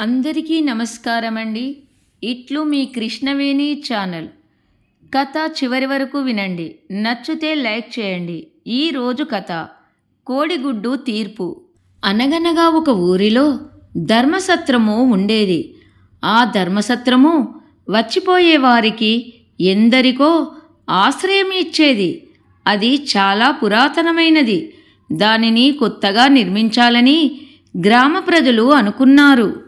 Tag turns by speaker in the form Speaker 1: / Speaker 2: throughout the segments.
Speaker 1: అందరికీ నమస్కారం అండి ఇట్లు మీ కృష్ణవేణి ఛానల్. కథ చివరి వరకు వినండి. నచ్చితే లైక్ చేయండి. ఈ రోజు కథ కోడిగుడ్డు తీర్పు. అనగనగా ఒక ఊరిలో ధర్మసత్రము ఉండేది. ఆ ధర్మసత్రము వచ్చిపోయే వారికి ఎందరికో ఆశ్రయం ఇచ్చేది. అది చాలా పురాతనమైనది. దానిని కొత్తగా నిర్మించాలని గ్రామ ప్రజలు అనుకున్నారు.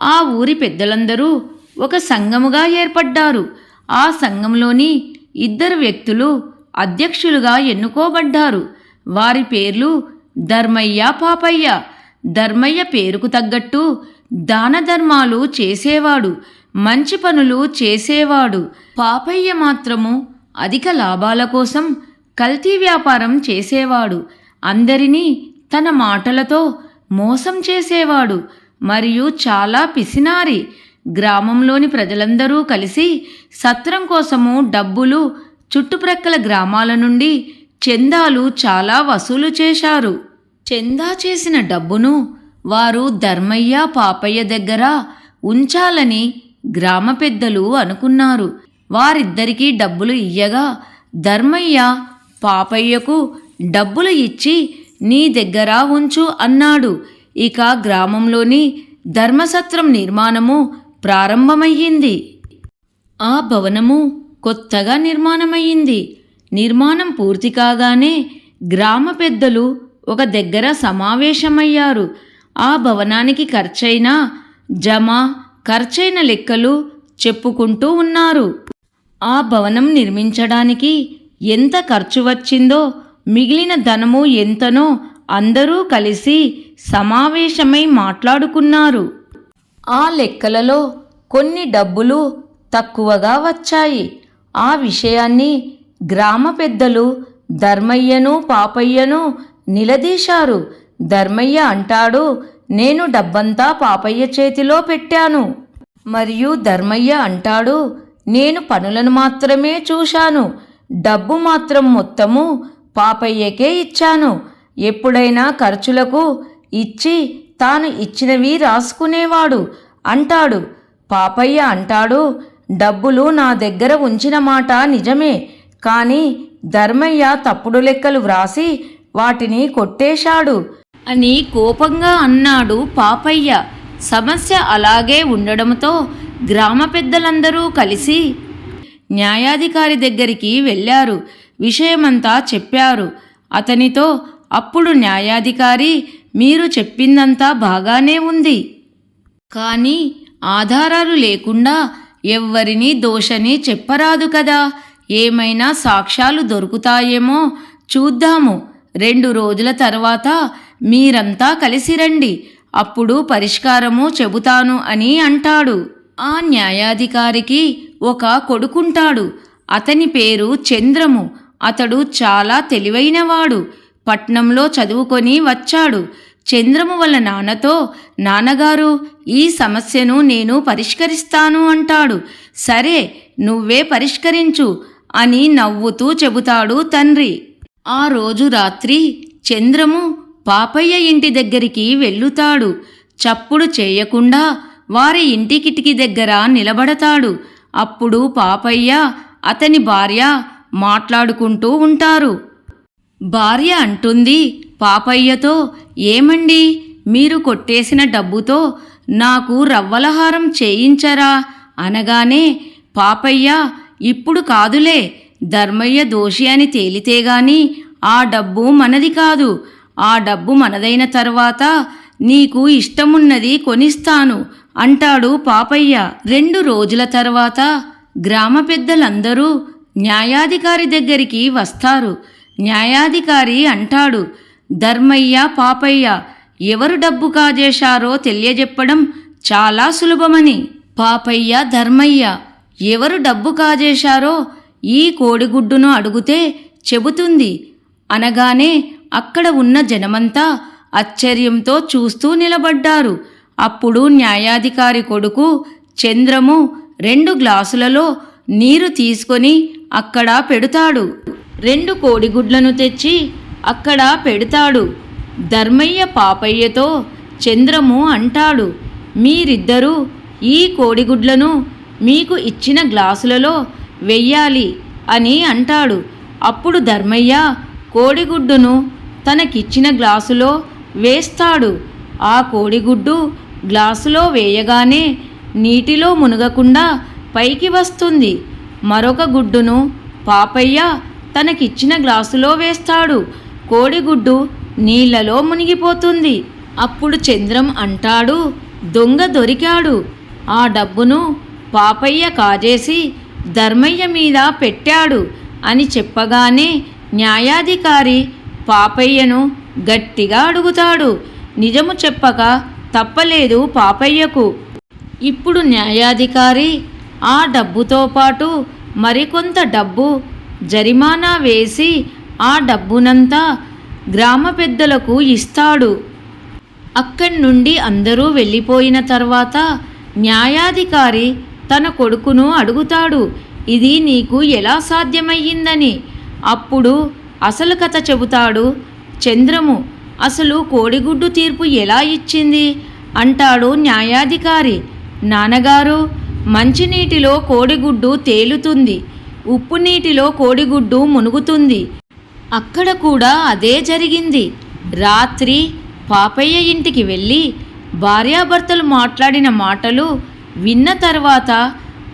Speaker 1: ఆ ఊరి పెద్దలందరూ ఒక సంఘముగా ఏర్పడ్డారు. ఆ సంఘంలోని ఇద్దరు వ్యక్తులు అధ్యక్షులుగా ఎన్నుకోబడ్డారు. వారి పేర్లు ధర్మయ్య పాపయ్య. ధర్మయ్య పేరుకు తగ్గట్టు దాన ధర్మాలు చేసేవాడు మంచి పనులు చేసేవాడు. పాపయ్య మాత్రము అధిక లాభాల కోసం కల్తీ వ్యాపారం చేసేవాడు. అందరినీ తన మాటలతో మోసం చేసేవాడు. మరియు చాలా పిసినారి. గ్రామంలోని ప్రజలందరూ కలిసి సత్రం కోసము డబ్బులు చుట్టుప్రక్కల గ్రామాల నుండి చందాలు చాలా వసూలు చేశారు. చందా చేసిన డబ్బును వారు ధర్మయ్య పాపయ్య దగ్గర ఉంచాలని గ్రామ పెద్దలు అనుకున్నారు. వారిద్దరికీ డబ్బులు ఇయ్యగా ధర్మయ్య పాపయ్యకు డబ్బులు ఇచ్చి నీ దగ్గర ఉంచు అన్నాడు. ఇక గ్రామంలోని ధర్మసత్రం నిర్మాణము ప్రారంభమయ్యింది. ఆ భవనము కొత్తగా నిర్మాణమయ్యింది. నిర్మాణం పూర్తి కాగానే గ్రామ పెద్దలు ఒక దగ్గర సమావేశమయ్యారు. ఆ భవనానికి ఖర్చైన జమ ఖర్చైన లెక్కలు చెప్పుకుంటూ ఉన్నారు. ఆ భవనం నిర్మించడానికి ఎంత ఖర్చు వచ్చిందో మిగిలిన ధనము ఎంతనో అందరూ కలిసి సమావేశమై మాట్లాడుకున్నారు. ఆ లెక్కలలో కొన్ని డబ్బులు తక్కువగా వచ్చాయి. ఆ విషయాన్ని గ్రామ పెద్దలు ధర్మయ్యను పాపయ్యను నిలదీశారు. ధర్మయ్య అంటాడు నేను డబ్బంతా పాపయ్య చేతిలో పెట్టాను. మరియు ధర్మయ్య అంటాడు నేను పనులను మాత్రమే చూశాను. డబ్బు మాత్రం మొత్తము పాపయ్యకే ఇచ్చాను. ఎప్పుడైనా ఖర్చులకు ఇచ్చి తాను ఇచ్చినవి రాసుకునేవాడు. అంటాడు. పాపయ్య అంటాడు డబ్బులు నా దగ్గర ఉంచిన మాట నిజమే. కానీ ధర్మయ్య తప్పుడు లెక్కలు వ్రాసి వాటిని కొట్టేశాడు. అని కోపంగా అన్నాడు పాపయ్య. సమస్య అలాగే ఉండడంతో గ్రామ పెద్దలందరూ కలిసి న్యాయాధికారి దగ్గరికి వెళ్ళారు. విషయమంతా చెప్పారు. అతనితో అప్పుడు న్యాయాధికారి మీరు చెప్పిందంతా బాగానే ఉంది. కానీ ఆధారాలు లేకుండా ఎవ్వరినీ దోషని చెప్పరాదు కదా. ఏమైనా సాక్ష్యాలు దొరుకుతాయేమో చూద్దాము. రెండు రోజుల తర్వాత మీరంతా కలిసి రండి. అప్పుడు పరిష్కారము చెబుతాను అని అంటాడు. ఆ న్యాయాధికారికి ఒక కొడుకుంటాడు. అతని పేరు చంద్రము. అతడు చాలా తెలివైనవాడు. పట్నంలో చదువుకొని వచ్చాడు. చంద్రము వాళ్ళ నాన్నతో నాన్నగారు ఈ సమస్యను నేను పరిష్కరిస్తాను అంటాడు. సరే నువ్వే పరిష్కరించు అని నవ్వుతూ చెబుతాడు తండ్రి. ఆ రోజు రాత్రి చంద్రము పాపయ్య ఇంటి దగ్గరికి వెళ్ళుతాడు. చప్పుడు చేయకుండా వారి ఇంటి కిటికీ దగ్గర నిలబడతాడు. అప్పుడు పాపయ్య అతని భార్య మాట్లాడుకుంటూ ఉంటారు. భార్య అంటుంది పాపయ్యతో ఏమండి? మీరు కొట్టేసిన డబ్బుతో నాకు రవ్వలహారం చేయించరా? అనగానే పాపయ్య ఇప్పుడు కాదులే. ధర్మయ్య దోషి అని తేలితే గాని ఆ డబ్బు మనది కాదు. ఆ డబ్బు మనదైన తర్వాత నీకు ఇష్టమున్నది కొనిస్తాను అంటాడు పాపయ్య. రెండు రోజుల తర్వాత గ్రామ పెద్దలందరూ న్యాయాధికారి దగ్గరికి వస్తారు. న్యాయాధికారి అంటాడు. ధర్మయ్య పాపయ్య ఎవరు డబ్బు కాజేశారో తెలియజెప్పడం చాలా సులభమని. పాపయ్య ధర్మయ్య ఎవరు డబ్బు కాజేశారో ఈ కోడిగుడ్డును అడుగుతే చెబుతుంది. అనగానే అక్కడ ఉన్న జనమంతా ఆశ్చర్యంతో చూస్తూ నిలబడ్డారు. అప్పుడు న్యాయాధికారి కొడుకు చంద్రము రెండు గ్లాసులలో నీరు తీసుకొని అక్కడ పెడతాడు. రెండు కోడిగుడ్లను తెచ్చి అక్కడ పెడతాడు. ధర్మయ్య పాపయ్యతో చంద్రము అంటాడు మీరిద్దరూ ఈ కోడిగుడ్లను మీకు ఇచ్చిన గ్లాసులలో వెయ్యాలి అని అంటాడు. అప్పుడు ధర్మయ్య కోడిగుడ్డును తనకిచ్చిన గ్లాసులో వేస్తాడు. ఆ కోడిగుడ్డు గ్లాసులో వేయగానే నీటిలో మునగకుండా పైకి వస్తుంది. మరొక గుడ్డును పాపయ్య తనకిచ్చిన గ్లాసులో వేస్తాడు. కోడిగుడ్డు నీళ్ళలో మునిగిపోతుంది. అప్పుడు చంద్రం అంటాడు దొంగ దొరికాడు. ఆ డబ్బును పాపయ్య కాజేసి ధర్మయ్య మీద పెట్టాడు అని చెప్పగానే న్యాయాధికారి పాపయ్యను గట్టిగా అడుగుతాడు. నిజము చెప్పక తప్పలేదు పాపయ్యకు. ఇప్పుడు న్యాయాధికారి ఆ డబ్బుతో పాటు మరికొంత డబ్బు జరిమానా వేసి ఆ డబ్బునంతా గ్రామ పెద్దలకు ఇస్తాడు. అక్కడి నుండి అందరూ వెళ్ళిపోయిన తర్వాత న్యాయాధికారి తన కొడుకును అడుగుతాడు ఇది నీకు ఎలా సాధ్యమయ్యిందని? అప్పుడు అసలు కథ చెబుతాడు చంద్రము అసలు కోడిగుడ్డు తీర్పు ఎలా ఇచ్చింది? అంటాడు న్యాయాధికారి. నాన్నగారు మంచినీటిలో కోడిగుడ్డు తేలుతుంది. ఉప్పు నీటిలో కోడిగుడ్డు మునుగుతుంది. అక్కడ కూడా అదే జరిగింది. రాత్రి పాపయ్య ఇంటికి వెళ్ళి భార్యాభర్తలు మాట్లాడిన మాటలు విన్న తర్వాత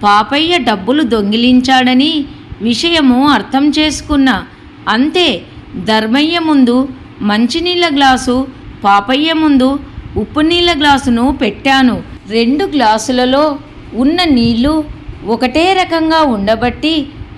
Speaker 1: పాపయ్య డబ్బులు దొంగిలించాడని విషయము అర్థం చేసుకున్నా. అంతే ధర్మయ్య ముందు మంచినీళ్ళ గ్లాసు పాపయ్య ముందు ఉప్పు నీళ్ళ గ్లాసును పెట్టాను. రెండు గ్లాసులలో ఉన్న నీళ్ళు ఒకటే రకంగా ఉండబట్టి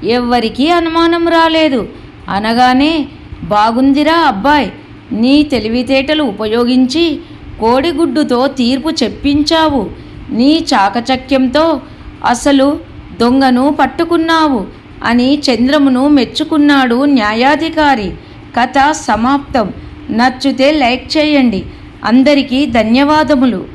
Speaker 1: ఎవ్వరికీ అనుమానం రాలేదు. అనగానే బాగుందిరా అబ్బాయ్ నీ తెలివితేటలు ఉపయోగించి కోడిగుడ్డుతో తీర్పు చెప్పించావు. నీ చాకచక్యంతో అసలు దొంగను పట్టుకున్నావు అని చంద్రమును మెచ్చుకున్నాడు న్యాయాధికారి. కథ సమాప్తం. నచ్చితే లైక్ చేయండి. అందరికీ ధన్యవాదములు.